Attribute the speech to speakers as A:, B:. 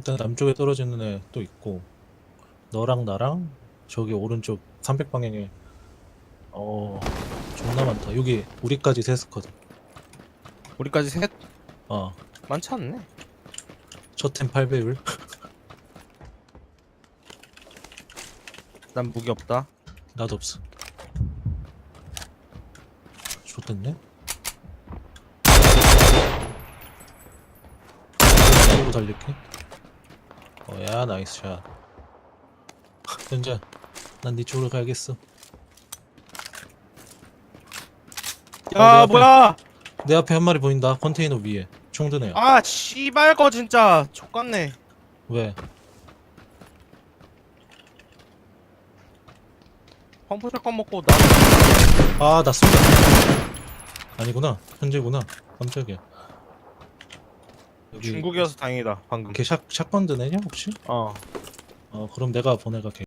A: 일단 남쪽에 떨어지는 애 또 있고 너랑 나랑 저기 오른쪽 300방향에 어 존나 많다. 여기 우리까지 셋스거든.
B: 우리까지 셋?
A: 어.
B: 많지 않네.
A: 첫템 8배율
B: 난 무기 없다.
A: 나도 없어. 좋댔네. 이로 달릴게 어야 나이스 샷 현자 난네 쪽으로 가야겠어 야내 앞에.
B: 뭐야?
A: 내 앞에 한 마리 보인다 컨테이너 위에 총 드네요
B: 아 씨발 거 진짜 족같네.
A: 왜?
B: 펌프 샷건 먹고 나
A: 아, 나 쏜다. 아니구나. 현재구나. 깜짝이야. 여기
B: 중국이어서 다행이다 방금.
A: 걔 샷, 샷건 드네냐, 혹시?
B: 어.
A: 어, 그럼 내가 보내가 걔.